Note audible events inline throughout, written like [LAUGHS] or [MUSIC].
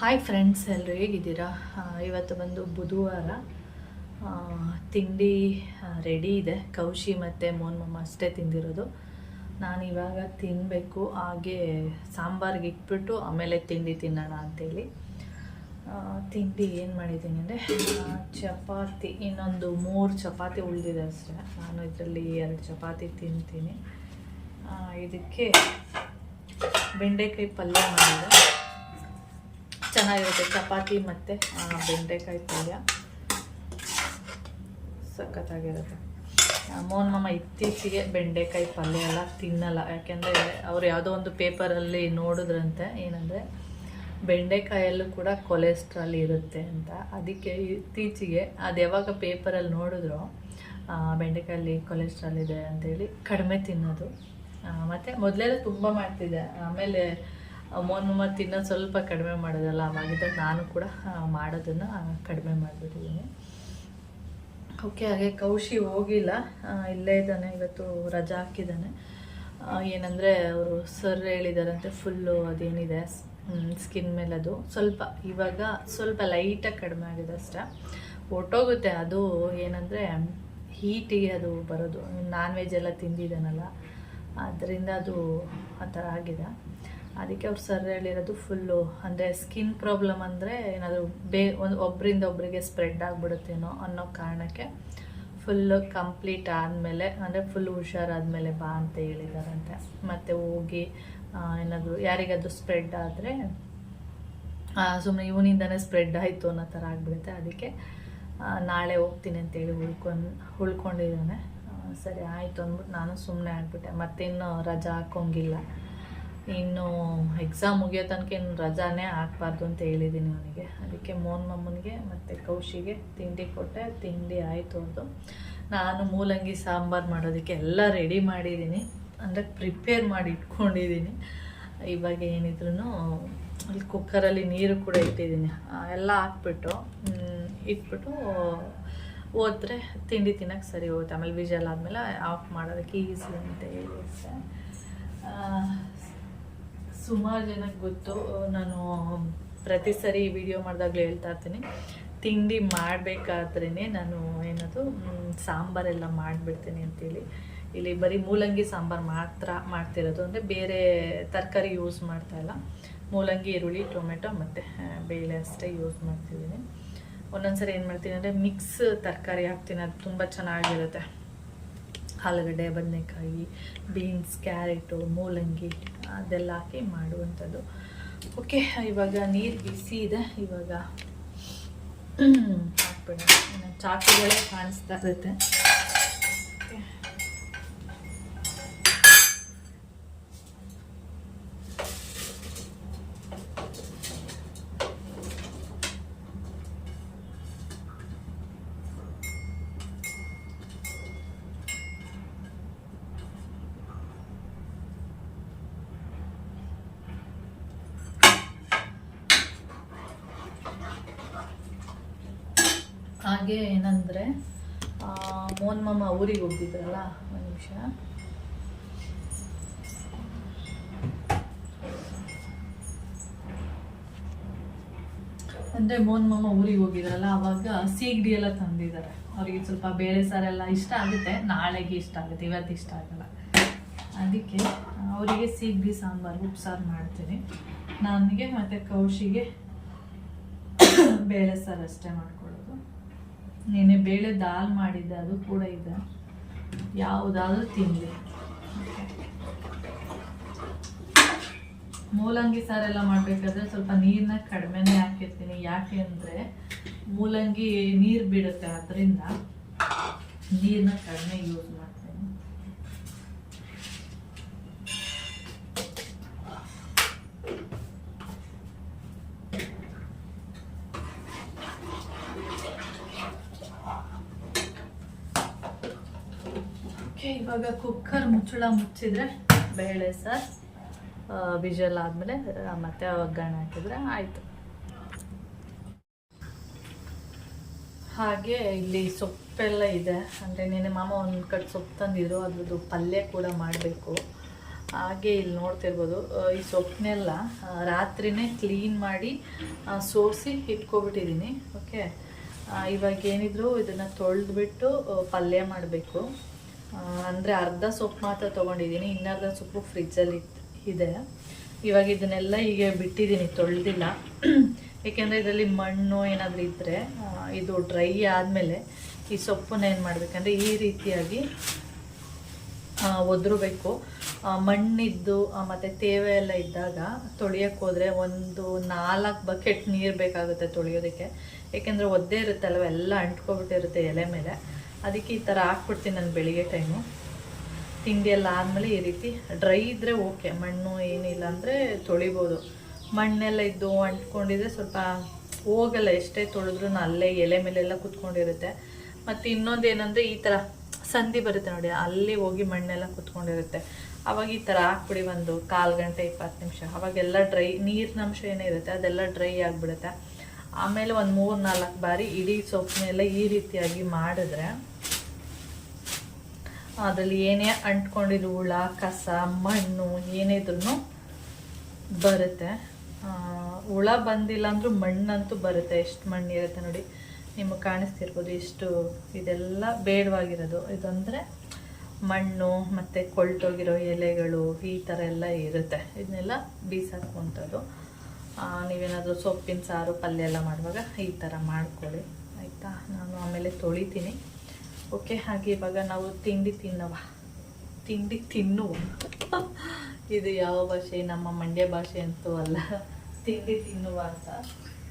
Hi friends ಎಲ್ಲರೂ ಹೇಗಿದ್ದೀರಾ? ಇವತ್ತು ಬಂದು ಬುಧವಾರ ತಿಂಡಿ ರೆಡಿ ಇದೆ. ಕೌಶಿ ಮತ್ತು ಮೋನ್ ಮಮ್ಮ ಅಷ್ಟೇ ತಿಂದಿರೋದು. ನಾನು ಇವಾಗ ತಿನ್ನಬೇಕು ಹಾಗೆ ಸಾಂಬಾರಿಗೆ ಇಟ್ಬಿಟ್ಟು ಆಮೇಲೆ ತಿಂಡಿ ತಿನ್ನೋಣ ಅಂತೇಳಿ. ತಿಂಡಿ ಏನು ಮಾಡಿದ್ದೀನಿ ಅಂದರೆ ಚಪಾತಿ, ಇನ್ನೊಂದು ಮೂರು ಚಪಾತಿ ಉಳಿದಿದೆ ಅಷ್ಟೇ. ನಾನು ಇದರಲ್ಲಿ ಎರಡು ಚಪಾತಿ ತಿಂತೀನಿ. ಇದಕ್ಕೆ ಬೆಂಡೆಕಾಯಿ ಪಲ್ಯ ಮಾಡಿದೆ. ಚೆನ್ನಾಗಿರುತ್ತೆ, ಚಪಾತಿ ಮತ್ತು ಬೆಂಡೆಕಾಯಿ ಪಲ್ಯ. ಸಖತ್ತಾಗಿರುತ್ತೆ. ಮೋಹನ್ ಮಾಮ ಇತ್ತೀಚೆಗೆ ಬೆಂಡೆಕಾಯಿ ಪಲ್ಯ ಎಲ್ಲ ತಿನ್ನಲ್ಲ. ಯಾಕೆಂದರೆ ಅವ್ರು ಯಾವುದೋ ಒಂದು ಪೇಪರಲ್ಲಿ ನೋಡಿದ್ರಂತೆ, ಏನಂದರೆ ಬೆಂಡೆಕಾಯಲ್ಲೂ ಕೂಡ ಕೊಲೆಸ್ಟ್ರಾಲ್ ಇರುತ್ತೆ ಅಂತ. ಅದಕ್ಕೆ ಇತ್ತೀಚೆಗೆ, ಅದು ಯಾವಾಗ ಪೇಪರಲ್ಲಿ ನೋಡಿದ್ರು ಬೆಂಡೆಕಾಯಲ್ಲಿ ಕೊಲೆಸ್ಟ್ರಾಲ್ ಇದೆ ಅಂತೇಳಿ ಕಡಿಮೆ ತಿನ್ನೋದು. ಮತ್ತೆ ಮೊದಲೆಲ್ಲ ತುಂಬ ಮಾಡ್ತಿದ್ದೆ. ಆಮೇಲೆ ಮೋನ್ ಮಮ್ಮ ತಿನ್ನೋದು ಸ್ವಲ್ಪ ಕಡಿಮೆ ಮಾಡೋದಲ್ಲ ಅವಾಗಿದ್ದಾಗ ನಾನು ಕೂಡ ಮಾಡೋದನ್ನು ಕಡಿಮೆ ಮಾಡಿಬಿಟ್ಟಿದ್ದೀನಿ. ಓಕೆ, ಹಾಗೆ ಕೌಶಿ ಹೋಗಿಲ್ಲ. ಇಲ್ಲೇ ಇದ್ದಾನೆ, ಇವತ್ತು ರಜಾ ಹಾಕಿದ್ದಾನೆ. ಏನಂದರೆ ಅವರು ಸರ್ ಹೇಳಿದಾರಂತೆ, ಫುಲ್ಲು ಅದೇನಿದೆ ಸ್ಕಿನ್ ಮೇಲೆ ಅದು. ಸ್ವಲ್ಪ ಇವಾಗ ಸ್ವಲ್ಪ ಲೈಟಾಗಿ ಕಡಿಮೆ ಆಗಿದೆ ಅಷ್ಟೇ. ಹೊಟ್ಟೋಗುತ್ತೆ ಅದು ಏನಂದರೆ ಹೀಟಿಗೆ ಅದು ಬರೋದು. ನಾನ್ ವೆಜ್ ಎಲ್ಲ ತಿಂದಿದ್ದಾನಲ್ಲ. ಅದರಿಂದ ಅದು ಆ ಥರ ಆಗಿದೆ. ಅದಕ್ಕೆ ಅವ್ರು ಸರ್ ಹೇಳಿರೋದು ಫುಲ್ಲು ಅಂದರೆ ಸ್ಕಿನ್ ಪ್ರಾಬ್ಲಮ್ ಅಂದರೆ ಏನಾದರೂ ಬೇ, ಒಂದು ಒಬ್ಬರಿಂದ ಒಬ್ಬರಿಗೆ ಸ್ಪ್ರೆಡ್ ಆಗಿಬಿಡುತ್ತೇನೋ ಅನ್ನೋ ಕಾರಣಕ್ಕೆ ಫುಲ್ಲು ಕಂಪ್ಲೀಟ್ ಆದಮೇಲೆ, ಅಂದರೆ ಫುಲ್ ಹುಷಾರಾದಮೇಲೆ ಬಾ ಅಂತ ಹೇಳಿದಾರಂತೆ. ಮತ್ತು ಹೋಗಿ ಏನಾದರೂ ಯಾರಿಗಾದರೂ ಸ್ಪ್ರೆಡ್ ಆದರೆ ಸುಮ್ಮನೆ ಇವನಿಂದನೇ ಸ್ಪ್ರೆಡ್ ಆಯಿತು ಅನ್ನೋ ಥರ ಆಗಿಬಿಡುತ್ತೆ. ಅದಕ್ಕೆ ನಾಳೆ ಹೋಗ್ತೀನಿ ಅಂತೇಳಿ ಉಳ್ಕೊಂಡು, ಉಳ್ಕೊಂಡಿದ್ದಾನೆ. ಸರಿ, ಆಯಿತು ಅಂದ್ಬಿಟ್ಟು ನಾನು ಸುಮ್ಮನೆ ಆಗಿಬಿಟ್ಟೆ. ಮತ್ತಿನ್ನು ರಜಾ ಹಾಕೋಂಗಿಲ್ಲ ಇನ್ನು ಎಕ್ಸಾಮ್ ಮುಗಿಯೋ ತನಕ ಇನ್ನು ರಜಾನೇ ಹಾಕ್ಬಾರ್ದು ಅಂತ ಹೇಳಿದ್ದೀನಿ ಅವನಿಗೆ. ಅದಕ್ಕೆ ಮೋನ್ ಮಮ್ಮನಿಗೆ ಮತ್ತು ಕೌಶಿಗೆ ತಿಂಡಿ ಕೊಟ್ಟೆ, ತಿಂಡಿ ಆಯಿತು ಅದು ನಾನು ಮೂಲಂಗಿ ಸಾಂಬಾರು ಮಾಡೋದಕ್ಕೆ ಎಲ್ಲ ರೆಡಿ ಮಾಡಿದ್ದೀನಿ ಅಂದರೆ ಪ್ರಿಪೇರ್ ಮಾಡಿ ಇಟ್ಕೊಂಡಿದ್ದೀನಿ ಇವಾಗ ಏನಿದ್ರು ಅಲ್ಲಿ ಕುಕ್ಕರಲ್ಲಿ ನೀರು ಕೂಡ ಇಟ್ಟಿದ್ದೀನಿ ಎಲ್ಲ ಹಾಕ್ಬಿಟ್ಟು ಇಟ್ಬಿಟ್ಟು ಹೋದ್ರೆ ತಿಂಡಿ ತಿನ್ನೋಕ್ಕೆ ಸರಿ ಹೋಗುತ್ತೆ. ಆಮೇಲೆ ವಿಜಲ್ ಆದಮೇಲೆ ಆಫ್ ಮಾಡೋದಕ್ಕೆ ಈಸಿ ಅಂತ ಹೇಳಿ ಸುಮಾರು ಜನಕ್ಕೆ ಗೊತ್ತು. ನಾನು ಪ್ರತಿ ಸರಿ ವಿಡಿಯೋ ಮಾಡಿದಾಗಲೂ ಹೇಳ್ತಾ ಇರ್ತೀನಿ. ತಿಂಡಿ ಮಾಡಬೇಕಾದ್ರೇ ನಾನು ಏನದು ಸಾಂಬಾರೆಲ್ಲ ಮಾಡಿಬಿಡ್ತೀನಿ ಅಂತೇಳಿ. ಇಲ್ಲಿ ಬರೀ ಮೂಲಂಗಿ ಸಾಂಬಾರು ಮಾತ್ರ ಮಾಡ್ತಿರೋದು. ಅಂದರೆ ಬೇರೆ ತರಕಾರಿ ಯೂಸ್ ಮಾಡ್ತಾ ಇಲ್ಲ. ಮೂಲಂಗಿ, ಈರುಳ್ಳಿ, ಟೊಮೆಟೊ ಮತ್ತು ಬೇಳೆ ಅಷ್ಟೇ ಯೂಸ್ ಮಾಡ್ತಿದ್ದೀನಿ. ಒಂದೊಂದ್ಸರಿ ಏನು ಮಾಡ್ತೀನಿ ಅಂದರೆ ಮಿಕ್ಸ್ ತರಕಾರಿ ಹಾಕ್ತೀನಿ. ಅದು ತುಂಬ ಚೆನ್ನಾಗಿರುತ್ತೆ. ಆಲೂಗಡ್ಡೆ, ಬದನೆಕಾಯಿ ಬೀನ್ಸ್ ಕ್ಯಾರೆಟು ಮೂಲಂಗಿ. ಅದೆಲ್ಲ ಹಾಕಿ ಮಾಡುವಂಥದ್ದು. ಓಕೆ ಇವಾಗ ನೀರು ಬಿಸಿ ಇದೆ. ಇವಾಗ [CLEARS THROAT] ಹಾಕ್ಬಿಡೋಣ. ಚಾಕುಗಳೇ ಕಾಣಿಸ್ತಾ ಇರುತ್ತೆ. ಹಾಗೆ ಏನಂದರೆ ಮೋಹನ್ ಮಾಮ ಊರಿಗೆ ಹೋಗಿದ್ರಲ್ಲ ಒಂದು ನಿಮಿಷ. ಅಂದರೆ ಮೋನ್ ಮಾಮ ಊರಿಗೆ ಹೋಗಿದ್ರಲ್ಲ, ಅವಾಗ ಸೀಗಡಿ ಎಲ್ಲ ತಂದಿದ್ದಾರೆ. ಅವ್ರಿಗೆ ಸ್ವಲ್ಪ ಬೇಳೆ ಸಾರೆಲ್ಲ ಇಷ್ಟ ಆಗುತ್ತೆ, ನಾಳೆಗೆ ಇಷ್ಟ ಆಗುತ್ತೆ, ಇವತ್ತು ಇಷ್ಟ ಆಗಲ್ಲ. ಅದಕ್ಕೆ ಅವರಿಗೆ ಸೀಗಡಿ, ಸಾಂಬಾರು ಉಪ್ಸಾರು ಮಾಡ್ತೀನಿ. ನನಗೆ ಮತ್ತು ಕೌಶಿಗೆ [COUGHS] ಬೇಳೆ ಸಾರು ಅಷ್ಟೇ ಮಾಡ್ಕೊಳ್ಳೋದು ನೆನೆ ಬೇಳೆ ದಾಲ್ ಮಾಡಿದ್ದೆ, ಅದು ಕೂಡ ಇದೆ. ಯಾವುದಾದ್ರೂ ತಿನ್ನಲಿ ಮೂಲಂಗಿ ಸಾರೆಲ್ಲ ಮಾಡಬೇಕಾದ್ರೆ ಸ್ವಲ್ಪ ನೀರನ್ನ ಕಡಿಮೆನೇ ಹಾಕಿರ್ತೀನಿ. ಯಾಕೆ ಅಂದರೆ ಮೂಲಂಗಿ ನೀರು ಬಿಡುತ್ತೆ, ಅದರಿಂದ ನೀರನ್ನ ಕಡಿಮೆ ಯೂಸ್ ಮಾಡ್ತೀನಿ ಓಕೆ ಇವಾಗ ಕುಕ್ಕರ್ ಮುಚ್ಚಳ ಮುಚ್ಚಿದ್ರೆ ಬೇಳೆ ಸಾರ್ ಬಿಜಲ್ ಆದಮೇಲೆ ಮತ್ತೆ ಒಗ್ಗರಣೆ ಹಾಕಿದ್ರೆ ಆಯಿತು. ಹಾಗೆ ಇಲ್ಲಿ ಸೊಪ್ಪೆಲ್ಲ ಇದೆ. ಅಂದರೆ ನಿನ್ನೆ ಮಾಮ ಒಂದು ಕಟ್ ಸೊಪ್ಪು ತಂದಿದ್ರು, ಅದ್ರದ್ದು ಪಲ್ಯ ಕೂಡ ಮಾಡಬೇಕು. ಹಾಗೆ ಇಲ್ಲಿ ನೋಡ್ತಿರ್ಬೋದು ಈ ಸೊಪ್ಪನ್ನೆಲ್ಲ ರಾತ್ರಿನೇ ಕ್ಲೀನ್ ಮಾಡಿ ಸೋಸಿ ಇಟ್ಕೊಬಿಟ್ಟಿದ್ದೀನಿ. ಓಕೆ? ಇವಾಗ ಏನಿದ್ರು ಇದನ್ನು ತೊಳೆದ್ಬಿಟ್ಟು ಪಲ್ಯ ಮಾಡಬೇಕು. ಅಂದರೆ ಅರ್ಧ ಸೊಪ್ಪು ಮಾತ್ರ ತೊಗೊಂಡಿದ್ದೀನಿ, ಇನ್ನರ್ಧ ಸೊಪ್ಪು ಫ್ರಿಜ್ಜಲ್ಲಿ ಇದೆ. ಇವಾಗ ಇದನ್ನೆಲ್ಲ ಹೀಗೆ ಬಿಟ್ಟಿದ್ದೀನಿ, ತೊಳೆದಿಲ್ಲ. ಏಕೆಂದರೆ ಇದರಲ್ಲಿ ಮಣ್ಣು ಏನಾದರೂ ಇದ್ದರೆ ಇದು ಡ್ರೈ ಆದಮೇಲೆ ಈ ಸೊಪ್ಪನ್ನ ಏನು ಮಾಡಬೇಕಂದ್ರೆ ಈ ರೀತಿಯಾಗಿ ಒದ್ರಬೇಕು. ಮಣ್ಣಿದ್ದು ಮತ್ತೆ ತೇವೆ ಎಲ್ಲ ಇದ್ದಾಗ ತೊಳಿಯಕ್ಕೆ ಹೋದರೆ ಒಂದು ನಾಲ್ಕು ಬಕೆಟ್ ನೀರು ಬೇಕಾಗುತ್ತೆ ತೊಳೆಯೋದಕ್ಕೆ. ಏಕೆಂದರೆ ಒದ್ದೆ ಇರುತ್ತಲ್ವ, ಎಲ್ಲ ಅಂಟ್ಕೊಬಿಟ್ಟಿರುತ್ತೆ ಎಲೆ ಮೇಲೆ. ಅದಕ್ಕೆ ಈ ಥರ ಹಾಕ್ಬಿಡ್ತೀನಿ ನಾನು ಬೆಳಿಗ್ಗೆ ಟೈಮು ತಿಂಡಿ ಎಲ್ಲ ಆದಮೇಲೆ ಈ ರೀತಿ ಡ್ರೈ ಇದ್ದರೆ ಓಕೆ ಮಣ್ಣು ಏನಿಲ್ಲ ಅಂದರೆ ತೊಳಿಬೋದು. ಮಣ್ಣೆಲ್ಲ ಇದ್ದು ಅಂಟ್ಕೊಂಡಿದ್ರೆ ಸ್ವಲ್ಪ ಹೋಗಲ್ಲ, ಎಷ್ಟೇ ತೊಳೆದ್ರೂ ಅಲ್ಲೇ ಎಲೆ ಮೇಲೆಲ್ಲ ಕುತ್ಕೊಂಡಿರುತ್ತೆ. ಮತ್ತು ಇನ್ನೊಂದು ಏನಂದರೆ ಈ ಥರ ಸಂಧಿ ಬರುತ್ತೆ ನೋಡಿ, ಅಲ್ಲಿ ಹೋಗಿ ಮಣ್ಣೆಲ್ಲ ಕುತ್ಕೊಂಡಿರುತ್ತೆ. ಅವಾಗ ಈ ಥರ ಹಾಕ್ಬಿಡಿ ಒಂದು ಕಾಲು ಗಂಟೆ ಇಪ್ಪತ್ತು ನಿಮಿಷ. ಅವಾಗೆಲ್ಲ ಡ್ರೈ ನೀರಿನ ಅಂಶ ಏನೇ ಇರುತ್ತೆ, ಅದೆಲ್ಲ ಡ್ರೈ ಆಗಿಬಿಡುತ್ತೆ. ಆಮೇಲೆ ಒಂದು ಮೂರು ನಾಲ್ಕು ಬಾರಿ ಇಡೀ ಸೊಪ್ಪನ್ನೆಲ್ಲ ಈ ರೀತಿಯಾಗಿ ಮಾಡಿದ್ರೆ ಅದರಲ್ಲಿ ಏನೇ ಅಂಟ್ಕೊಂಡಿರೋ ಹುಳ, ಕಸ, ಮಣ್ಣು ಏನಿದ್ರು ಬರುತ್ತೆ. ಹುಳ ಬಂದಿಲ್ಲ ಅಂದರೂ ಮಣ್ಣಂತೂ ಬರುತ್ತೆ. ಎಷ್ಟು ಮಣ್ಣು ಇರುತ್ತೆ ನೋಡಿ, ನಿಮಗೆ ಕಾಣಿಸ್ತಿರ್ಬೋದು ಇಷ್ಟು ಇದೆಲ್ಲ ಬೇಡವಾಗಿರೋದು. ಇದಂದರೆ ಮಣ್ಣು ಮತ್ತು ಕೊಳ್ತೋಗಿರೋ ಎಲೆಗಳು ಈ ಥರ ಎಲ್ಲ ಇರುತ್ತೆ. ಇದನ್ನೆಲ್ಲ ಬೀಸಾಕುವಂಥದ್ದು. ನೀವೇನಾದರೂ ಸೊಪ್ಪಿನ ಸಾರು, ಪಲ್ಯ ಎಲ್ಲ ಮಾಡುವಾಗ ಈ ಥರ ಮಾಡ್ಕೊಳ್ಳಿ. ಆಯಿತಾ? ನಾನು ಆಮೇಲೆ ತೊಳಿತೀನಿ. ಓಕೆ ಹಾಗೆ ಇವಾಗ ನಾವು ತಿಂಡಿ ತಿನ್ನವ. ತಿಂಡಿ ತಿನ್ನುವ. [LAUGHS] ಇದು ಯಾವ ಭಾಷೆ? ನಮ್ಮ ಮಂಡ್ಯ ಭಾಷೆ ಅಂತೂ ಅಲ್ಲ. ತಿಂಡಿ ತಿನ್ನುವ ಅಂತ.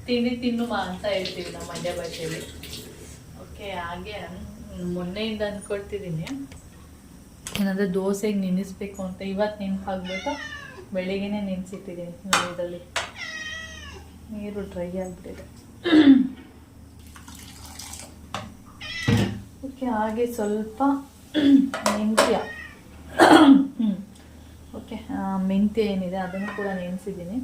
ತಿಂಡಿ ತಿನ್ನುವ ಅಂತ ಹೇಳ್ತೀವಿ ನಮ್ಮ ಮಂಡ್ಯ ಭಾಷೆಯಲ್ಲಿ. ಓಕೆ ಹಾಗೆ ಮೊನ್ನೆಯಿಂದ ಅಂದ್ಕೊಳ್ತಿದ್ದೀನಿ ಏನಂದರೆ ದೋಸೆಗೆ ನೆನೆಸ್ಬೇಕು ಅಂತ ಇವತ್ತು ನೆನಪಾಗ್ಬಿಟ್ಟು ಬೆಳಿಗ್ಗೆನೇ ನೆನೆಸಿಟ್ಟಿದ್ದೀನಿ. ನೀರಲ್ಲಿ ನೀರು ಡ್ರೈ ಆಗಿಬಿಟ್ಟಿದೆ. ಓಕೆ ಹಾಗೆ ಸ್ವಲ್ಪ ಮೆಂತ್ಯ. ಓಕೆ ಮೆಂತ್ಯ ಏನಿದೆ ಅದನ್ನು ಕೂಡ ನೆನೆಸಿದ್ದೀನಿ.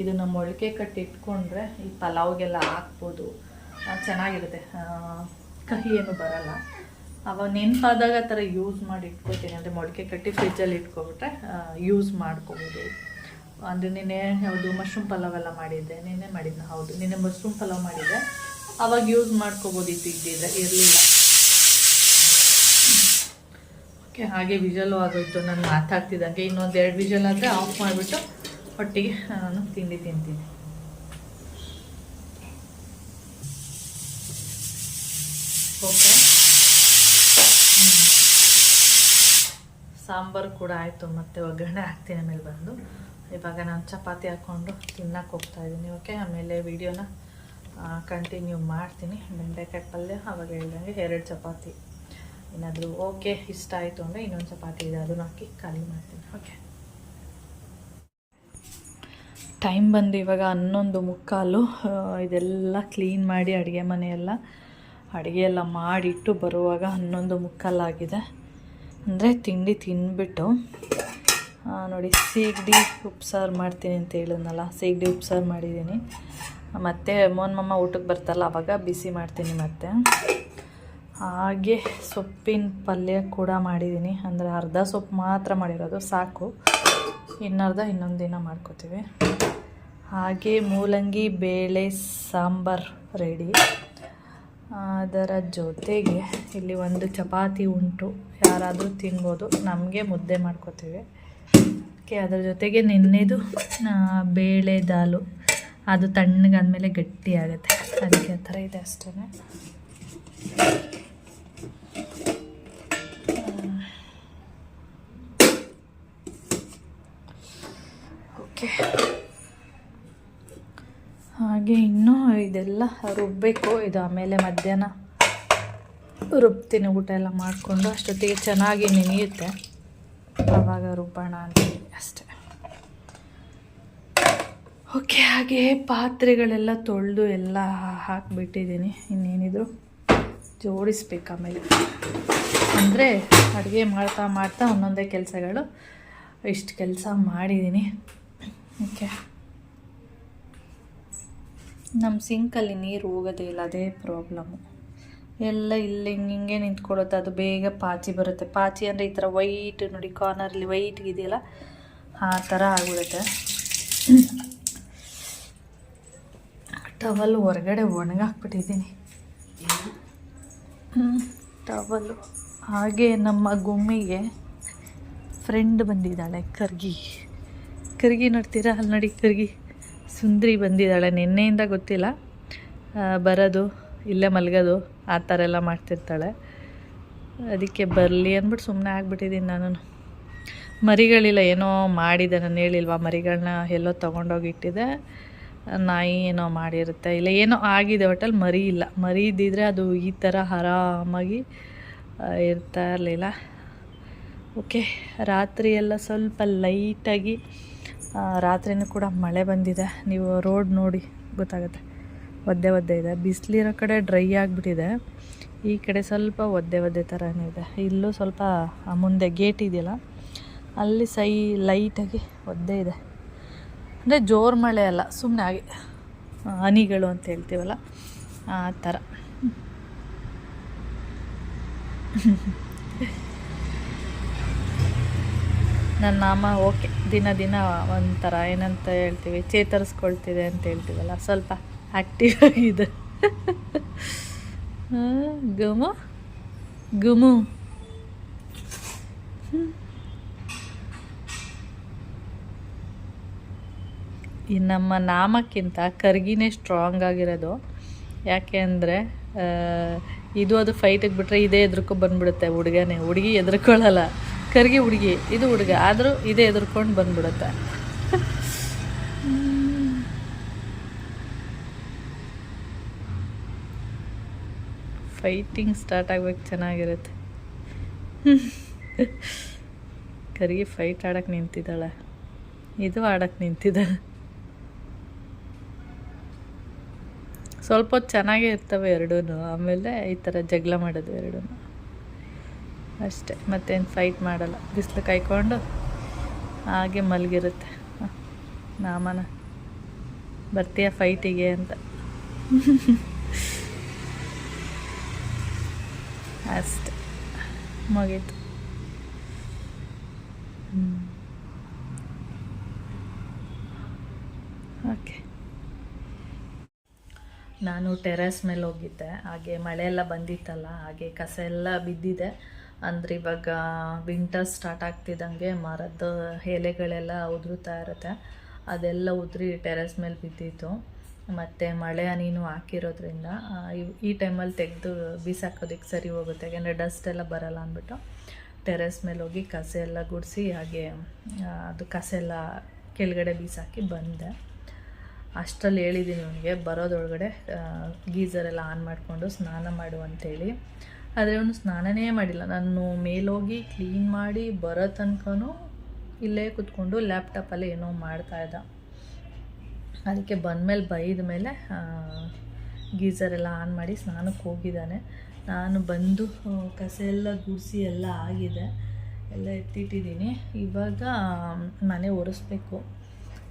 ಇದನ್ನು ಮೊಳಕೆ ಕಟ್ಟಿ ಇಟ್ಕೊಂಡ್ರೆ ಈ ಪಲಾವ್ಗೆಲ್ಲ ಹಾಕ್ಬೋದು. ಚೆನ್ನಾಗಿರುತ್ತೆ. ಕಹಿ ಏನು ಬರಲ್ಲ. ಅವಾಗ ನೆನಪಾದಾಗ ಆ ಥರ ಯೂಸ್ ಮಾಡಿ ಇಟ್ಕೋತೀನಿ ಅಂದರೆ ಮೊಳಕೆ ಕಟ್ಟಿ ಫ್ರಿಜ್ಜಲ್ಲಿ ಇಟ್ಕೊಬಿಟ್ರೆ ಯೂಸ್ ಮಾಡ್ಕೋಬೋದು. ಅಂದರೆ ನಿನ್ನೆ ಯಾವುದು ಮಶ್ರೂಮ್ ಪಲಾವ್ ಎಲ್ಲ ಮಾಡಿದ್ದೆ. ನಿನ್ನೆ ಮಾಡಿದ್ನ, ಹೌದು. ನಿನ್ನೆ ಮಶ್ರೂಮ್ ಪಲಾವ್ ಮಾಡಿದ್ದೆ. ಅವಾಗ ಯೂಸ್ ಮಾಡ್ಕೋಬೋದಿತ್ತು ಇದು ಇರಲಿಲ್ಲ. ಓಕೆ, ಹಾಗೆ ವಿಜಲು ಆಗೋಯ್ತು. ನಾನು ಮಾತಾಡ್ತಿದ್ದಂಗೆ ಇನ್ನೊಂದು ಎರಡು ವಿಜಲ್ ಆದರೆ ಆಫ್ ಮಾಡಿಬಿಟ್ಟು ಒಟ್ಟಿಗೆ ನಾನು ತಿಂಡಿ ತಿಂತೀನಿ ಓಕೆ. ಸಾಂಬಾರು ಕೂಡ ಆಯಿತು, ಮತ್ತು ಒಗ್ಗರಣೆ ಹಾಕ್ತೀನಿ ಆಮೇಲೆ ಬಂದು. ಇವಾಗ ನಾನು ಚಪಾತಿ ಹಾಕ್ಕೊಂಡು ತಿನ್ನಕ್ಕೆ ಹೋಗ್ತಾ ಇದ್ದೀನಿ ಓಕೆ ಆಮೇಲೆ ವಿಡಿಯೋನ ಕಂಟಿನ್ಯೂ ಮಾಡ್ತೀನಿ. ಬೆಂಡೆಕಾಯಿ ಪಲ್ಯ, ಅವಾಗ ಹೇಳ್ದಂಗೆ ಎರಡು ಚಪಾತಿ. ಏನಾದರೂ ಓಕೆ ಇಷ್ಟ ಆಯಿತು ಅಂದರೆ ಇನ್ನೊಂದು ಚಪಾತಿ ಇದೆ ಅದನ್ನು ಹಾಕಿ ಖಾಲಿ ಮಾಡ್ತೀನಿ ಓಕೆ ಟೈಮ್ ಬಂದು ಇವಾಗ ಹನ್ನೊಂದು ಮುಕ್ಕಾಲು. ಇದೆಲ್ಲ ಕ್ಲೀನ್ ಮಾಡಿ ಅಡುಗೆ ಮನೆಯೆಲ್ಲ, ಅಡುಗೆ ಎಲ್ಲ ಮಾಡಿಟ್ಟು ಬರುವಾಗ ಹನ್ನೊಂದು ಮುಕ್ಕಾಲಾಗಿದೆ. ಅಂದರೆ ತಿಂಡಿ ತಿಂದ್ಬಿಟ್ಟು ನೋಡಿ, ಸೀಗಡಿ ಉಪ್ಸಾರು ಮಾಡ್ತೀನಿ ಅಂತ ಹೇಳಿದ್ನಲ್ಲ, ಸೀಗಡಿ ಉಪ್ಸಾರು ಮಾಡಿದ್ದೀನಿ. ಮತ್ತು ಮಮ್ಮ ಊಟಕ್ಕೆ ಬರ್ತಲ್ಲ ಅವಾಗ ಬಿಸಿ ಮಾಡ್ತೀನಿ ಮತ್ತೆ. ಹಾಗೆ ಸೊಪ್ಪಿನ ಪಲ್ಯ ಕೂಡ ಮಾಡಿದ್ದೀನಿ, ಅಂದರೆ ಅರ್ಧ ಸೊಪ್ಪು ಮಾತ್ರ ಮಾಡಿರೋದು, ಸಾಕು. ಇನ್ನರ್ಧ, ಇನ್ನೊಂದು ದಿನ ಮಾಡ್ಕೋತೀವಿ. ಹಾಗೆ ಮೂಲಂಗಿ, ಬೇಳೆ, ಸಾಂಬಾರ್ ರೆಡಿ ಅದರ ಜೊತೆಗೆ ಇಲ್ಲಿ ಒಂದು ಚಪಾತಿ ಉಂಟು, ಯಾರಾದರೂ ತಿನ್ಬೋದು, ನಮಗೆ ಮುದ್ದೆ ಮಾಡ್ಕೋತೀವಿ. ಓಕೆ, ಅದರ ಜೊತೆಗೆ ನಿನ್ನೆದು ಬೇಳೆ ದಾಲು. ಅದು ತಣ್ಣಗಾದ್ಮೇಲೆ ಗಟ್ಟಿ ಆಗುತ್ತೆ ಅದಕ್ಕೆ ಆ ಥರ ಇದೆ ಅಷ್ಟೇ ಓಕೆ. ಹಾಗೆ ಇನ್ನೂ ಇದೆಲ್ಲ ರುಬ್ಬಬೇಕು ಇದು ಆಮೇಲೆ ಮಧ್ಯಾಹ್ನ ರುಬ್ತೀನಿ ಊಟ ಎಲ್ಲ ಮಾಡಿಕೊಂಡು. ಅಷ್ಟೊತ್ತಿಗೆ ಚೆನ್ನಾಗಿ ನೆನೆಯುತ್ತೆ. ಆವಾಗ ರುಬ್ಬೋಣ ಅಂತೀವಿ ಅಷ್ಟೆ. ಓಕೆ, ಹಾಗೆ ಪಾತ್ರೆಗಳೆಲ್ಲ ತೊಳೆದು ಎಲ್ಲ ಹಾಕಿಬಿಟ್ಟಿದ್ದೀನಿ. ಇನ್ನೇನಿದ್ರು ಜೋಡಿಸ್ಬೇಕು ಆಮೇಲೆ. ಅಂದರೆ ಅಡುಗೆ ಮಾಡ್ತಾ ಮಾಡ್ತಾ ಒಂದೊಂದೇ ಕೆಲಸಗಳು, ಇಷ್ಟು ಕೆಲಸ ಮಾಡಿದ್ದೀನಿ. ಓಕೆ. ನಮ್ಮ ಸಿಂಕಲ್ಲಿ ನೀರು ಹೋಗೋದೇ ಇಲ್ಲ, ಅದೇ ಪ್ರಾಬ್ಲಮ್ಮು. ಎಲ್ಲ ಇಲ್ಲಿ ಹಿಂಗೆ ಹಿಂಗೆ ನಿಂತ್ಕೊಳ್ಳುತ್ತೆ. ಅದು ಬೇಗ ಪಾಚಿ ಬರುತ್ತೆ. ಪಾಚಿ ಅಂದರೆ ಈ ಥರ ವೈಟ್ ನೋಡಿ ಕಾರ್ನರಲ್ಲಿ ವೈಟ್ ಇದೆಯಲ್ಲ ಆ ಥರ ಆಗ್ಬಿಡುತ್ತೆ. ಟವಲ್ ಹೊರಗಡೆ ಒಣಗಾಕ್ಬಿಟ್ಟಿದ್ದೀನಿ. ಟವಲ್ಲು ಹಾಗೆ ನಮ್ಮ ಗುಮ್ಮಿಗೆ ಫ್ರೆಂಡ್ ಬಂದಿದ್ದಾಳೆ ಕರ್ಗಿ. ಕರ್ಗಿ ನೋಡ್ತೀರಾ? ಅಲ್ಲಿ ನೋಡಿ ಕರ್ಗಿ. ಸುಂದ್ರಿ ಬಂದಿದ್ದಾಳೆ. ನಿನ್ನೆಯಿಂದ ಗೊತ್ತಿಲ್ಲ. ಬರೋದು ಇಲ್ಲೇ ಮಲಗೋದು. ಆ ಥರ ಎಲ್ಲ ಮಾಡ್ತಿರ್ತಾಳೆ. ಅದಕ್ಕೆ ಬರಲಿ ಅಂದ್ಬಿಟ್ಟು ಸುಮ್ಮನೆ ಆಗ್ಬಿಟ್ಟಿದ್ದೀನಿ ನಾನು. ಮರಿಗಳಿಲ್ಲ, ಏನೋ ಮಾಡಿದೆ, ನಾನು ಹೇಳಿಲ್ವಾ ಮರಿಗಳನ್ನ ಎಲ್ಲೋ ತೊಗೊಂಡೋಗಿಟ್ಟಿದೆ ನಾಯಿ ಏನೋ ಮಾಡಿರುತ್ತೆ, ಇಲ್ಲ ಏನೋ ಆಗಿದೆ ಒಟ್ಟಲ್ಲಿ ಮರಿ ಇಲ್ಲ. ಮರಿ ಇದ್ದಿದ್ರೆ ಅದು ಈ ಥರ ಆರಾಮಾಗಿ ಇರ್ತಾ ಇರಲಿಲ್ಲ. ಓಕೆ, ರಾತ್ರಿ ಎಲ್ಲ ಸ್ವಲ್ಪ ಲೈಟಾಗಿ ರಾತ್ರಿನೂ ಕೂಡ ಮಳೆ ಬಂದಿದೆ. ನೀವು ರೋಡ್ ನೋಡಿ, ಗೊತ್ತಾಗುತ್ತೆ. ಒದ್ದೆ ಒದ್ದೆ ಇದೆ. ಬಿಸಿಲಿರೋ ಕಡೆ ಡ್ರೈ ಆಗಿಬಿಟ್ಟಿದೆ. ಈ ಕಡೆ ಸ್ವಲ್ಪ ಒದ್ದೆ ಒದ್ದೆ ಥರನೇ ಇದೆ. ಇಲ್ಲೂ ಸ್ವಲ್ಪ ಮುಂದೆ ಗೇಟ್ ಇದೆಯಲ್ಲ, ಅಲ್ಲಿ ಸೈ ಲೈಟಾಗಿ ಒದ್ದೆ ಇದೆ. ಅಂದರೆ ಜೋರು ಮಳೆ ಅಲ್ಲ ಸುಮ್ಮನೆ ಹಾಗೆ ಹನಿಗಳು ಅಂತ ಹೇಳ್ತೀವಲ್ಲ, ಆ ಥರ ನನ್ನ ಅಮ್ಮ ಓಕೆ ದಿನ ದಿನ ಒಂಥರ ಏನಂತ ಹೇಳ್ತೀವಿ, ಚೇತರಿಸ್ಕೊಳ್ತಿದೆ ಅಂತ ಹೇಳ್ತೀವಲ್ಲ, ಸ್ವಲ್ಪ. ಆ್ಯಕ್ಟಿವ್ ಆಗಿದೆ. ಗಮ ಗುಮು ಈ ನಮ್ಮ ನಾಮಕ್ಕಿಂತ ಕರ್ಗಿನೇ ಸ್ಟ್ರಾಂಗ್ ಆಗಿರೋದು. ಯಾಕೆ ಅಂದರೆ ಇದು ಅದು ಫೈಟಿಗೆ ಬಿಟ್ಟರೆ ಇದೇ ಎದ್ರಕೊ ಬಂದ್ಬಿಡುತ್ತೆ ಹುಡುಗನೇ. ಹುಡುಗಿ ಎದ್ರಕೊಳ್ಳಲ್ಲ. ಕರ್ಗಿ ಹುಡುಗಿ, ಇದು ಹುಡುಗ. ಆದರೂ ಇದೇ ಎದುರ್ಕೊಂಡು ಬಂದ್ಬಿಡುತ್ತೆ. ಫೈಟಿಂಗ್ ಸ್ಟಾರ್ಟ್ ಆಗ್ಬೇಕು ಚೆನ್ನಾಗಿರುತ್ತೆ. ಕರಿಗೆ ಫೈಟ್ ಆಡಕ್ಕೆ ನಿಂತಿದ್ದಾಳೆ. ಇದು ಆಡಕ್ಕೆ ನಿಂತಿದ್ದಾಳೆ. ಸ್ವಲ್ಪ ಹೊತ್ತು ಚೆನ್ನಾಗೇ ಇರ್ತವೆ ಎರಡೂ ಆಮೇಲೆ ಈ ಥರ ಜಗಳ ಮಾಡೋದು ಎರಡೂ ಅಷ್ಟೇ. ಮತ್ತೇನು ಫೈಟ್ ಮಾಡಲ್ಲ. ಬಿಸಿಲು ಕಾಯ್ಕೊಂಡು ಹಾಗೆ ಮಲಗಿರುತ್ತೆ. ನಾಮನ. ಬರ್ತೀಯ ಫೈಟಿಗೆ ಅಂತ. ಅಷ್ಟೆ ಮುಗೀತು ಓಕೆ ನಾನು ಟೆರೆಸ್ ಮೇಲೆ ಹೋಗಿದ್ದೆ. ಹಾಗೆ ಮಳೆ ಎಲ್ಲ ಬಂದಿತ್ತಲ್ಲ, ಹಾಗೆ ಕಸ ಎಲ್ಲ ಬಿದ್ದಿದೆ. ಅಂದರೆ ಇವಾಗ ವಿಂಟರ್ ಸ್ಟಾರ್ಟ್ ಆಗ್ತಿದ್ದಂಗೆ ಮರದ ಎಲೆಗಳೆಲ್ಲ ಉದುರುತ್ತಾ ಇರುತ್ತೆ. ಅದೆಲ್ಲ ಉದುರಿ ಟೆರೆಸ್ ಮೇಲೆ ಬಿದ್ದಿತ್ತು. ಮತ್ತು ಮಳೆ ಹನಿನೂ ಹಾಕಿರೋದ್ರಿಂದ ಈ ಟೈಮಲ್ಲಿ ತೆಗೆದು ಬೀಸಾಕೋದಕ್ಕೆ ಸರಿ ಹೋಗುತ್ತೆ. ಯಾಕೆಂದರೆ ಡಸ್ಟ್ ಎಲ್ಲ ಬರಲ್ಲ ಅಂದ್ಬಿಟ್ಟು ಟೆರೆಸ್ ಮೇಲೆ ಹೋಗಿ ಕಸ ಎಲ್ಲ ಗುಡಿಸಿ ಹಾಗೆ ಅದು ಕಸ ಎಲ್ಲ ಕೆಳಗಡೆ ಬೀಸಾಕಿ ಬಂದೆ. ಅಷ್ಟರಲ್ಲಿ ಹೇಳಿದ್ದೀನಿ ಅವನಿಗೆ ಬರೋದೊಳಗಡೆ ಗೀಸರ್ ಎಲ್ಲ ಆನ್ ಮಾಡಿಕೊಂಡು ಸ್ನಾನ ಮಾಡು ಅಂತೇಳಿ. ಆದರೆ ಅವನು ಸ್ನಾನನೇ ಮಾಡಿಲ್ಲ. ನಾನು ಮೇಲೋಗಿ ಕ್ಲೀನ್ ಮಾಡಿ ಬರೋ ತನಕನೂ ಇಲ್ಲೇ ಕೂತ್ಕೊಂಡು ಲ್ಯಾಪ್ಟಾಪಲ್ಲಿ ಏನೋ ಮಾಡ್ತಾ ಇದ್ದ ಬಂದ ಮೇಲೆ ಬೈದ ಮೇಲೆ ಗೀಸರ್ ಎಲ್ಲ ಆನ್ ಮಾಡಿ ಸ್ನಾನಕ್ಕೆ ಹೋಗಿದ್ದಾನೆ. ನಾನು ಬಂದು ಕಸ ಎಲ್ಲ ಗುಡಿಸಿ ಎಲ್ಲ ಆಗಿದೆ. ಎಲ್ಲ ಎತ್ತಿಟ್ಟಿದ್ದೀನಿ. ಇವಾಗ ಮನೆ ಒರೆಸ್ಬೇಕು.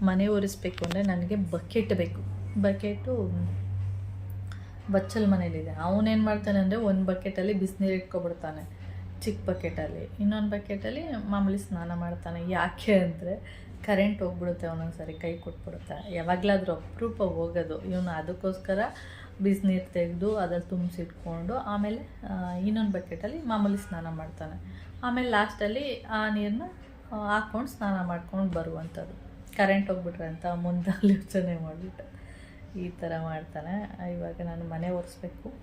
ಮನೆ ಒರೆಸ್ಬೇಕು ಅಂದರೆ ನನಗೆ ಬಕೆಟ್ ಬೇಕು. ಬಕೆಟು ಬಚ್ಚಲ್ ಮನೇಲಿದೆ. ಅವನೇನು ಮಾಡ್ತಾನೆ ಅಂದರೆ ಒಂದು ಬಕೆಟಲ್ಲಿ ಬಿಸಿನೀರು ಇಟ್ಕೊಬಿಡ್ತಾನೆ. ಚಿಕ್ಕ ಬಕೆಟಲ್ಲಿ. ಇನ್ನೊಂದು ಬಕೆಟಲ್ಲಿ ಮಾಮೂಲಿ ಸ್ನಾನ ಮಾಡ್ತಾನೆ. ಯಾಕೆ ಅಂದರೆ ಕರೆಂಟ್ ಹೋಗ್ಬಿಡುತ್ತೆ ಒಂದೊಂದು ಸರಿ ಕೈ ಕೊಟ್ಬಿಡುತ್ತೆ. ಯಾವಾಗಲಾದ್ರೂ ಅಪರೂಪ ಹೋಗೋದು. ಇವನು ಅದಕ್ಕೋಸ್ಕರ ಬಿಸಿನೀರು ತೆಗೆದು ಅದ್ರಲ್ಲಿ ತುಂಬಿಸಿಟ್ಕೊಂಡು ಆಮೇಲೆ ಇನ್ನೊಂದು ಬಕೆಟಲ್ಲಿ ಮಾಮೂಲಿ ಸ್ನಾನ ಮಾಡ್ತಾನೆ. ಆಮೇಲೆ ಲಾಸ್ಟಲ್ಲಿ ಆ ನೀರನ್ನ ಹಾಕ್ಕೊಂಡು ಸ್ನಾನ ಮಾಡ್ಕೊಂಡು ಬರುವಂಥದ್ದು. ಕರೆಂಟ್ ಹೋಗ್ಬಿಟ್ರೆ ಅಂತ ಮುಂದೆ ಯೋಚನೆ ಮಾಡಿಬಿಟ್ಟು ಈ ಥರ ಮಾಡ್ತಾನೆ. ಇವಾಗ ನಾನು ಮನೆ ಒರೆಸ್ಬೇಕು.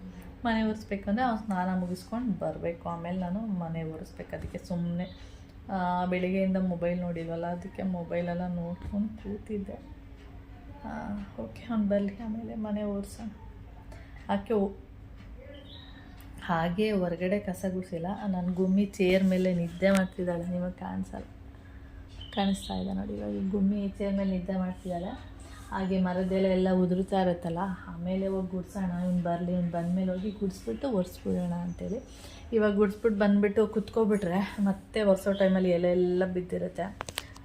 ಮನೆ ಒರೆಸ್ಬೇಕಂದ್ರೆ ಅವ್ನು ಸ್ನಾನ ಮುಗಿಸ್ಕೊಂಡು ಬರಬೇಕು. ಆಮೇಲೆ ನಾನು ಮನೆ ಒರೆಸ್ಬೇಕು. ಅದಕ್ಕೆ ಸುಮ್ಮನೆ ಬೆಳಿಗ್ಗೆಯಿಂದ ಮೊಬೈಲ್ ನೋಡಿಲ್ವಲ್ಲ, ಅದಕ್ಕೆ ಮೊಬೈಲೆಲ್ಲ ನೋಡ್ಕೊಂಡು ಕೂತಿದ್ದೆ. ಓಕೆ ಅವ್ನು ಬರಲಿ, ಆಮೇಲೆ ಮನೆ ಓಡಿಸೋಣ. ಆಕೆ ಹಾಗೆ ಹೊರಗಡೆ ಕಸ ಗುಡಿಸಿಲ್ಲ. ನನ್ನ ಗುಮ್ಮಿ ಚೇರ್ ಮೇಲೆ ನಿದ್ದೆ ಮಾಡ್ತಿದ್ದಾಳೆ. ನಿಮಗೆ ಕಾಣಿಸಲ್ಲ ಕಾಣಿಸ್ತಾ ಇದೆ ನೋಡಿ ಇವಾಗ. ಗುಮ್ಮಿ ಚೇರ್ ಮೇಲೆ ನಿದ್ದೆ ಮಾಡ್ತಿದ್ದಾಳೆ. ಹಾಗೆ ಮರದೆಲೆ ಎಲ್ಲ ಉದುರುತ್ತಾ ಇರುತ್ತಲ್ಲ, ಆಮೇಲೆ ಹೋಗಿ ಗುಡ್ಸೋಣ. ಇವ್ನು ಬರಲಿ, ಇವ್ನು ಬಂದಮೇಲೆ ಹೋಗಿ ಗುಡಿಸ್ಬಿಟ್ಟು ಒರೆಸ್ಬಿಡೋಣ ಅಂತೇಳಿ. ಇವಾಗ ಗುಡಿಸ್ಬಿಟ್ಟು ಬಂದುಬಿಟ್ಟು ಕುತ್ಕೊಬಿಟ್ರೆ ಮತ್ತೆ ಒರೆಸೋ ಟೈಮಲ್ಲಿ ಎಲೆ ಎಲ್ಲ ಬಿದ್ದಿರುತ್ತೆ.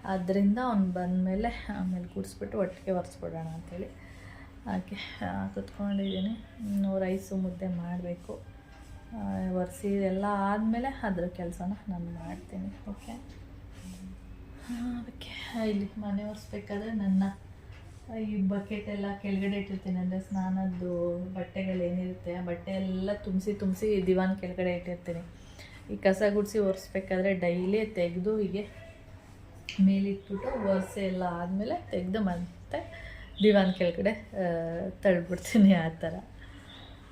ಆದ್ದರಿಂದ ಅವ್ನು ಬಂದಮೇಲೆ ಆಮೇಲೆ ಗುಡಿಸ್ಬಿಟ್ಟು ಒಟ್ಟಿಗೆ ಒರೆಸ್ಬಿಡೋಣ ಅಂಥೇಳಿ ಆ, ಕುತ್ಕೊಂಡಿದ್ದೀನಿ. ಇನ್ನು ರೈಸು ಮುದ್ದೆ ಮಾಡಬೇಕು. ಒರೆಸಿ ಎಲ್ಲ ಆದಮೇಲೆ ಅದ್ರ ಕೆಲಸನ ನಾನು ಮಾಡ್ತೀನಿ ಓಕೆ? ಅದಕ್ಕೆ ಇಲ್ಲಿ ಮನೆ ಒರೆಸ್ಬೇಕಾದ್ರೆ ನನ್ನ ಈ ಬಕೆಟ್ ಎಲ್ಲ ಕೆಳಗಡೆ ಇಟ್ಟಿರ್ತೀನಿ. ಅಂದರೆ ಸ್ನಾನದ್ದು ಬಟ್ಟೆಗಳೇನಿರುತ್ತೆ, ಆ ಬಟ್ಟೆ ಎಲ್ಲ ತುಂಬಿಸಿ ತುಂಬಿಸಿ ದಿವಾನ್ ಕೆಳಗಡೆ ಇಟ್ಟಿರ್ತೀನಿ. ಈ ಕಸ ಗುಡಿಸಿ ಒರೆಸ್ಬೇಕಾದ್ರೆ ಡೈಲಿ ತೆಗೆದು ಹೀಗೆ ಮೇಲಿಟ್ಬಿಟ್ಟು ಒರೆಸೆ ಎಲ್ಲ ಆದಮೇಲೆ ತೆಗೆದು ಮತ್ತೆ ದಿವಾನ್ ಕೆಳಗಡೆ ತಳ್ಬಿಡ್ತೀನಿ ಆ ಥರ.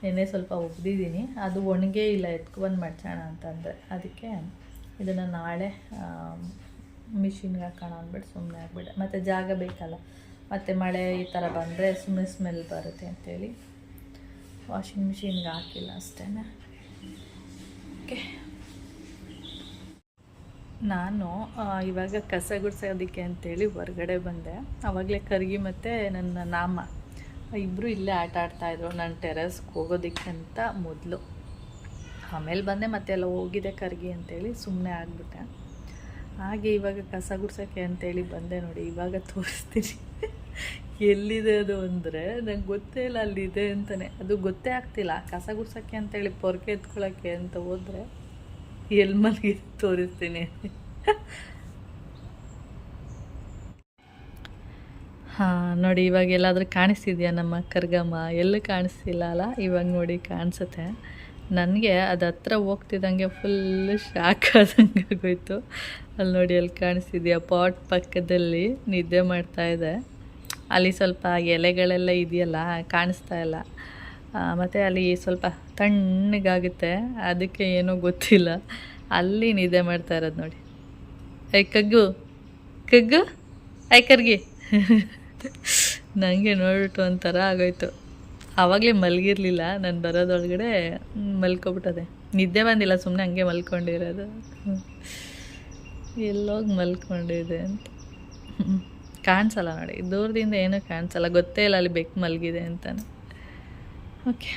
ನೆನ್ನೆ ಸ್ವಲ್ಪ ಒಗ್ದಿದ್ದೀನಿ ಅದು ಒಣಗೇ ಇಲ್ಲ ಎತ್ಕೊಬಂದು ಮಾಡ್ಸೋಣ ಅಂತಂದರೆ ಅದಕ್ಕೆ ಇದನ್ನು ನಾಳೆ ಮಿಷಿನ್ಗೆ ಹಾಕೋಣ ಅಂದ್ಬಿಟ್ಟು ಸುಮ್ಮನೆ ಆಗ್ಬಿಟ್ಟೆ. ಮತ್ತು ಜಾಗ ಬೇಕಲ್ಲ. ಮತ್ತು ಮಳೆ ಈ ಥರ ಬಂದರೆ ಸುಮ್ಮನೆ ಸ್ಮೆಲ್ ಬರುತ್ತೆ ಅಂತೇಳಿ ವಾಷಿಂಗ್ ಮಿಷಿನ್ಗೆ ಹಾಕಿಲ್ಲ ಅಷ್ಟೇ ಓಕೆ ನಾನು ಇವಾಗ ಕಸ ಗುಡ್ಸೋದಕ್ಕೆ ಅಂತೇಳಿ ಹೊರಗಡೆ ಬಂದೆ. ಆವಾಗಲೇ ಕರ್ಗಿ ಮತ್ತು ನನ್ನ ನಾಮ. ಇಬ್ಬರು ಇಲ್ಲೇ ಆಟ ಆಡ್ತಾಯಿದ್ರು ನಾನು ಟೆರೆಸ್ಗೆ ಹೋಗೋದಕ್ಕಂತ ಮೊದಲು. ಆಮೇಲೆ ಬಂದೆ ಮತ್ತೆ ಎಲ್ಲ ಹೋಗಿದೆ ಕರ್ಗಿ ಅಂತೇಳಿ ಸುಮ್ಮನೆ ಆಗ್ಬಿಟ್ಟೆ. ಹಾಗೆ ಇವಾಗ ಕಸ ಗುಡ್ಸೋಕ್ಕೆ ಅಂತೇಳಿ ಬಂದೆ ನೋಡಿ, ಇವಾಗ ತೋರಿಸ್ತೀನಿ. ಎಲ್ಲಿದೆ ಅದು ಅಂದರೆ ನಂಗೆ ಗೊತ್ತೇ ಇಲ್ಲ ಅಲ್ಲಿದೆ ಅಂತಲೇ ಅದು ಗೊತ್ತೇ ಆಗ್ತಿಲ್ಲ. ಕಸ ಗುಡ್ಸೋಕ್ಕೆ ಅಂತೇಳಿ ಪೊರ್ಕೆ ಎತ್ಕೊಳ್ಳೋಕ್ಕೆ ಅಂತ ಹೋದರೆ ಎಲ್ಲಿ ಮಲಗಿದೆ ತೋರಿಸ್ತೀನಿ. ಹಾಂ, ನೋಡಿ, ಇವಾಗ ಎಲ್ಲಾದರೂ ಕಾಣಿಸ್ತಿದ್ಯಾ ನಮ್ಮ ಕರ್ಗಮ್ಮ? ಎಲ್ಲೂ ಕಾಣಿಸ್ತಿಲ್ಲ ಅಲ್ಲ? ಇವಾಗ ನೋಡಿ ಕಾಣಿಸುತ್ತೆ. ನನಗೆ ಅದು ಹತ್ರ ಹೋಗ್ತಿದ್ದಂಗೆ ಫುಲ್ ಶಾಕ್ [LAUGHS] ಆದಂಗೆ ಆಗೋಯ್ತು. ಅಲ್ಲಿ ನೋಡಿ ಅಲ್ಲಿ ಕಾಣಿಸ್ತಿದ್ಯಾ ಪಾಟ್ ಪಕ್ಕದಲ್ಲಿ ನಿದ್ದೆ ಮಾಡ್ತಾ ಇದೆ. ಅಲ್ಲಿ ಸ್ವಲ್ಪ ಎಲೆಗಳೆಲ್ಲ ಇದೆಯಲ್ಲ, ಕಾಣಿಸ್ತಾ ಇಲ್ಲ. ಮತ್ತು ಅಲ್ಲಿ ಸ್ವಲ್ಪ ತಣ್ಣಗಾಗುತ್ತೆ, ಅದಕ್ಕೆ ಏನೂ ಗೊತ್ತಿಲ್ಲ. ಅಲ್ಲಿ ನಿದ್ದೆ ಮಾಡ್ತಾ ಇರೋದು ನೋಡಿ. I ಕಗ್ಗು ಕಗ್ಗು I ಕರ್ಗಿ. [LAUGHS] ನನಗೆ ನೋಡ್ಬಿಟ್ಟು ಒಂಥರ ಆಗೋಯ್ತು. ಆವಾಗಲೇ ಮಲಗಿರಲಿಲ್ಲ, ನಾನು ಬರೋದೊಳಗಡೆ ಮಲ್ಕೊಬಿಟ್ಟದೆ. ನಿದ್ದೆ ಬಂದಿಲ್ಲ ಸುಮ್ಮನೆ ಹಂಗೆ ಮಲ್ಕೊಂಡಿರೋದು. ಎಲ್ಲೋಗಿ ಮಲ್ಕೊಂಡಿದೆ ಅಂತ. ಕಾಣಿಸಲ್ಲ ನೋಡಿ, ದೂರದಿಂದ ಏನೂ ಕಾಣಿಸಲ್ಲ, ಗೊತ್ತೇ ಇಲ್ಲ ಅಲ್ಲಿ ಬೆಕ್ಕು ಮಲಗಿದೆ ಅಂತಾನೆ. ಓಕೆ